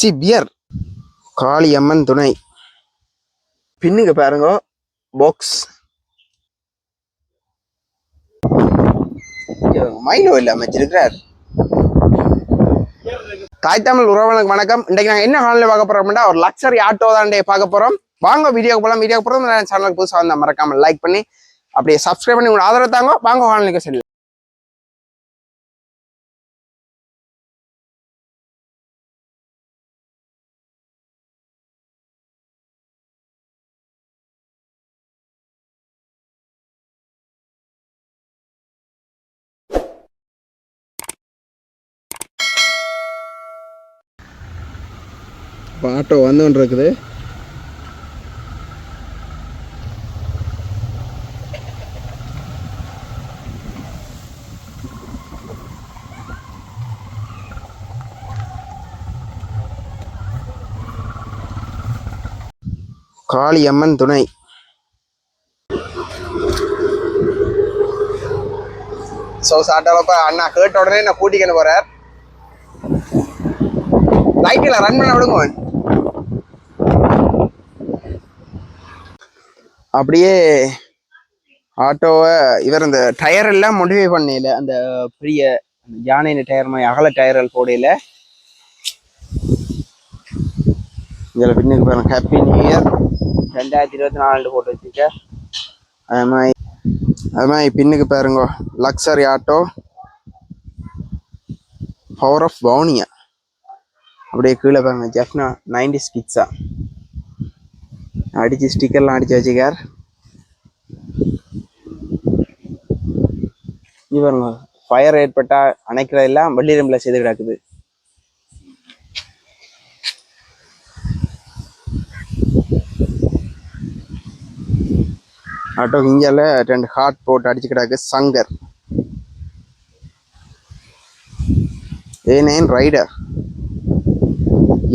C pier. Kaliamman துணை. பின்னுக்கு பாருங்க. பாக்ஸ் மைலோ இல்ல அமைச்சிருக்கிறார். தாய் தமிழ் உறவுகளுக்கு வணக்கம். இன்றைக்கு நாங்கள் என்ன ஹாலில் பார்க்க போறோம்னா ஒரு லக்ஸரி ஆட்டோ தான் பார்க்க போறோம். வாங்க வீடியோக்கு போகலாம் வீடியோக்கு போகிறோம் சேனலுக்கு புதுசாக வந்தால் மறக்காம லைக் பண்ணி அப்படியே சப்ஸ்கிரைப் பண்ணி உங்களோட ஆதரவு தாங்க. வாங்க ஹாலிலுக்கு செல்லு இப்போ ஆட்டோ வந்துன்னு இருக்குது காளியம்மன் துணை. ஸோ சாட்டாலப்ப அண்ணா கேட்ட உடனே நான் கூட்டிக்கணும் போறார் லைட்டில் ரன் பண்ண விடுங்க. அப்படியே ஆட்டோவை இவர் இந்த டயர் எல்லாம் மோடிஃபை பண்ணல அந்த பெரிய யானை டயர் மாதிரி அகல டயர்கள் போடையில. இதில் பின்னுக்கு பாருங்க ஹாப்பி நியூ இயர் ரெண்டாயிரத்தி இருபத்தி நாலு போட்டு வச்சுக்க அது மாதிரி அது மாதிரி பின்னுக்கு பாருங்க லக்ஸரி ஆட்டோ பவர் ஆஃப் பவுனியா அப்படியே கீழே பாருங்க ஜெஃப்னா நைன்டி ஸ்கிட்ஸா அடிச்சு ஸ்டிக்கர்லாம் அடிச்சு வச்சுக்கார். இவர் ஃபயர் ஏற்பட்டால் அணைக்கிறதெல்லாம் எல்லாம் ரம்பில் செய்து கிடக்குது. ஆட்டோ இந்தியாவில் ரெண்டு ஹார்ட் போட்டு அடிச்சு கிடக்கு Shankar. A nine rider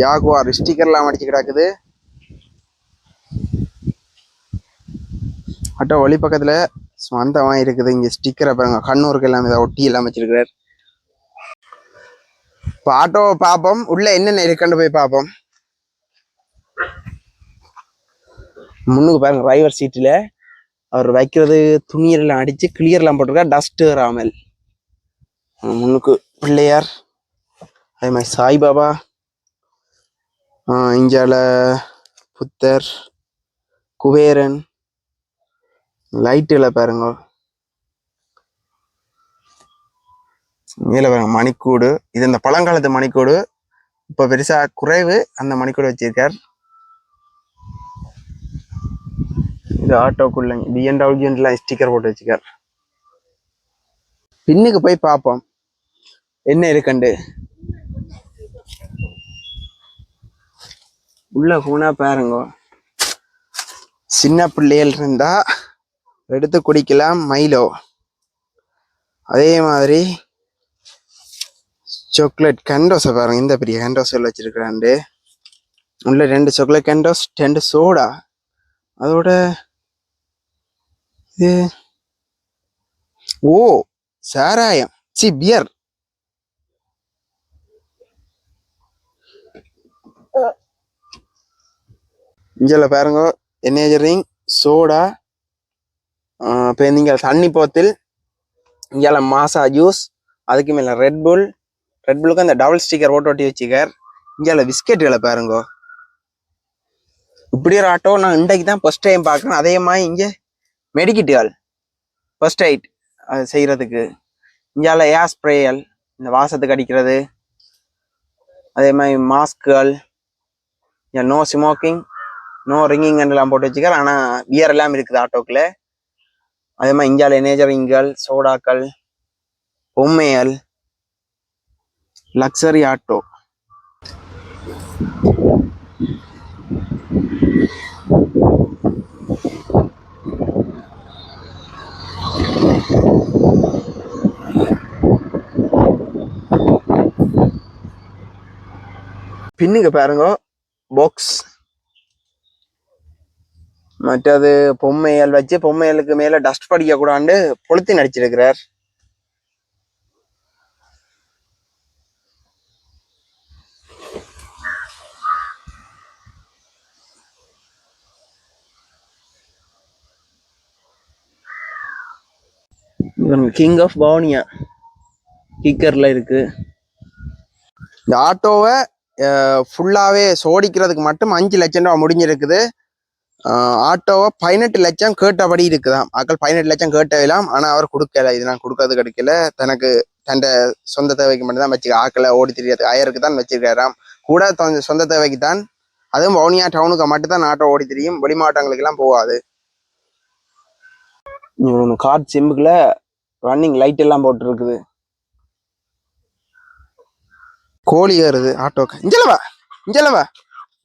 Jaguar ஸ்டிக்கர்லாம் அடிச்சு கிடக்குது. ஆட்டோ வழி பக்கத்தில் சொந்தமாக இருக்குது. இங்கே ஸ்டிக்கரை பாருங்க. கண்ணூருக்கு எல்லாம் இதை ஒட்டி எல்லாம் வச்சிருக்கிறார். இப்போ ஆட்டோவை பார்ப்போம் உள்ளே என்னென்ன இருக்குன்னு போய் பார்ப்போம் முன்னுக்கு பாருங்க டிரைவர் சீட்டில் அவர் வைக்கிறது துணியெல்லாம் அடித்து கிளியர்லாம் போட்டிருக்கார். டஸ்ட்டு ராமல் முன்னுக்கு பிள்ளையார். அதே மாதிரி சாய்பாபா. இஞ்சால புத்தர் குபேரன். லைட்டுல பாருங்க. மேல பாருங்க மணிக்கூடு. இது இந்த பழங்காலத்து மணிக்கூடு. இப்ப பெருசா குறைவு அந்த மணிக்கூடு வச்சிருக்கார். இது ஆட்டோக்குள்ள பிஎன்டபிள்யூலாம் ஸ்டிக்கர் போட்டு வச்சிருக்கார். பின்னுக்கு போய் பார்ப்போம். என்ன இருக்குண்டு உள்ள போனா பாருங்க. சின்ன பிள்ளைகள் இருந்தா எடுத்து குடிக்கலாம் மைலோ அதே மாதிரி சாக்லேட் கண்டோஸை பாருங்க இந்த பெரிய கண்டோஸ் வச்சுருக்கிறாண்டு உள்ள ரெண்டு. சாக்லேட் கண்டோஸ் ரெண்டு சோடா அதோட இது ஓ சாராயம். சி பியர் இங்கே பாருங்க எனேஜரிங் சோடா இப்போ நீங்கள் தண்ணி போத்தில் இங்கே மாசா ஜூஸ் அதுக்கு மேலே ரெட் புல் ரெட் அந்த டபுள் ஸ்டிக்கர் ஓட்டு ஓட்டி வச்சுக்கார். இங்கே பிஸ்கெட்டுகளை பாருங்க. இப்படி ஒரு ஆட்டோ நான் இன்றைக்கு தான் ஃபர்ஸ்ட் டைம் பார்க்குறேன். அதே மாதிரி இங்கே மெடிக்கிட்டுகள் ஃபஸ்ட் எய்ட் அது செய்கிறதுக்கு இங்கால ஏர் ஸ்ப்ரேயல் இந்த வாசத்துக்கு அடிக்கிறது. அதே மாதிரி மாஸ்க்குகள் இங்கே நோ ஸ்மோக்கிங் நோ ரிங்கிங் எல்லாம் போட்டு வச்சுக்கார். ஆனால் வியர் எல்லாம் இருக்குது ஆட்டோக்குள்ளே. அதே மாதிரி இந்தியாவில் எனேஜரிங்கள் சோடாக்கள் பொம்மையல் லக்ஸரி ஆட்டோ பின்னுக்கு பாருங்க பாக்ஸ் மற்றது பொம்மையல் வச்சு பொம்மையலுக்கு மேலே டஸ்ட் படிக்கக்கூடாண்டு பொழுத்தின் நடிச்சிருக்கிறார். கிங் ஆஃப் பவுனியா கிக்கரில் இருக்கு. இந்த ஆட்டோவை ஃபுல்லாகவே சோடிக்கிறதுக்கு மட்டும் அஞ்சு லட்சம் ரூபா முடிஞ்சிருக்குது. ஆட்டோவை பதினெட்டு லட்சம் கேட்டபடி இருக்குதாம். மக்கள் பதினெட்டு லட்சம் கேட்டவிலாம் ஆனால் அவர் கொடுக்கல. இது நான் கொடுக்கறது கிடைக்கல. தனக்கு தண்ட சொந்த தேவைக்கு மட்டும்தான் வச்சுக்க ஆக்களை ஓடி தெரியாது. ஆயருக்கு தான் வச்சிருக்காராம். கூட தன் சொந்த தேவைக்கு தான் அதுவும் வவுனியா டவுனுக்கு மட்டும்தான் ஆட்டோ ஓடி தெரியும். வெளி மாவட்டங்களுக்கெல்லாம் போகாது. கார் சிம்புக்குள்ள ரன்னிங் லைட் எல்லாம் போட்டுருக்குது. கோழி ஏறுது ஆட்டோக்கு. இஞ்சலவா இஞ்சலவா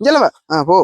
இஞ்சலவா ஆ போ.